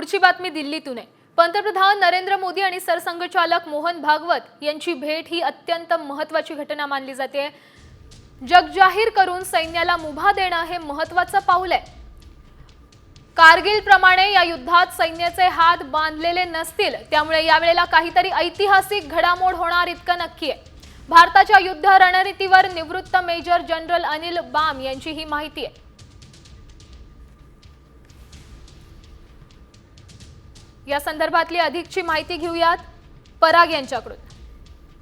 पुढची बातमी दिल्लीतून आहे. पंतप्रधान नरेंद्र मोदी आणि सरसंघचालक मोहन भागवत यांची भेट ही अत्यंत महत्वाची घटना मानली जाते. जगजाहीर करून सैन्याला मुभा देणं हे महत्वाचं पाऊल आहे. कारगिल प्रमाणे या युद्धात सैन्याचे हात बांधलेले नसतील त्यामुळे यावेळेला काहीतरी ऐतिहासिक घडामोड होणार इतकं नक्की आहे. भारताच्या युद्ध रणनीतीवर निवृत्त मेजर जनरल अनिल बाम यांची ही माहिती आहे. या संदर्भातली अधिकची माहिती घेऊयात. पराग यांच्याकडून.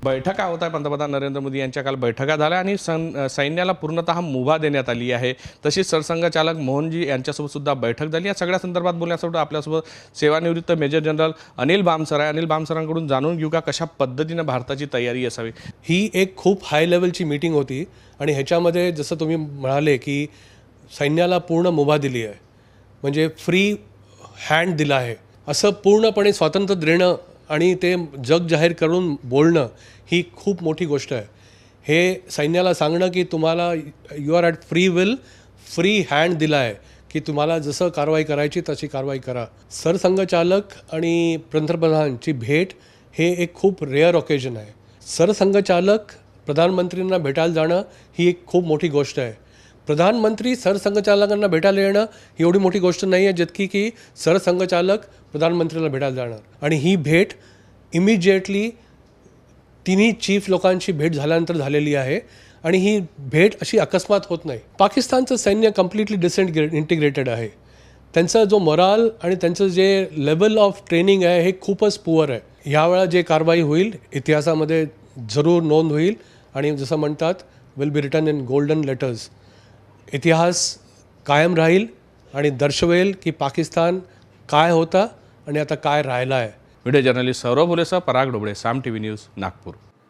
बैठका होत आहे पंतप्रधान नरेंद्र मोदी यांच्या काल बैठका झाल्या आणि सैन सैन्याला पूर्णतः मुभा देण्यात आली आहे. तशीच सरसंघचालक मोहनजी यांच्यासोबत सुद्धा बैठक झाली. या सगळ्या संदर्भात बोलण्यासाठी आपल्यासोबत सेवानिवृत्त मेजर जनरल अनिल बामसर आहे. अनिल बामसरांकडून जाणून घेऊ का कशा पद्धतीनं भारताची तयारी असावी? ही एक खूप हाय लेवलची मीटिंग होती आणि ह्याच्यामध्ये जसं तुम्ही म्हणाले की सैन्याला पूर्ण मुभा दिली आहे. म्हणजे फ्री हँड दिला आहे. असं पूर्णपणे स्वातंत्र्य देणं आणि ते जग जाहीर करून बोलणं ही खूप मोठी गोष्ट आहे. हे सैन्याला सांगणं की तुम्हाला you are at free will free hand दिला आहे की तुम्हाला जसं कारवाई करायची तशी कारवाई करा. सरसंघचालक आणि पंतप्रधानची भेट हे एक खूप रेअर ऑकेजन आहे. सरसंघचालक प्रधानमंत्रींना भेटायला जाणं ही एक खूप मोठी गोष्ट आहे. प्रधानमंत्री सरसंघचालकांना भेटायला येणं ही एवढी मोठी गोष्ट नाही आहे जितकी की सरसंघचालक प्रधानमंत्रीला भेटायला जाणार. आणि ही भेट इमिजिएटली तिन्ही चीफ लोकांची भेट झाल्यानंतर झालेली आहे. आणि ही भेट अशी अकस्मात होत नाही. पाकिस्तानचं सैन्य कम्प्लिटली डिसेंट इंटिग्रेटेड आहे. त्यांचा जो मराल आणि त्यांचं जे लेवल ऑफ ट्रेनिंग आहे हे खूपच पुअर आहे. ह्यावेळा जे कारवाई होईल इतिहासामध्ये जरूर नोंद होईल. आणि जसं म्हणतात will be return in golden letters इतिहास कायम राहील आणि दर्शवेल की पाकिस्तान काय होता आणि आता काय राहिला आहे video journalist Saurabh Ulesa Parag Doble Saam T V news Nagpur.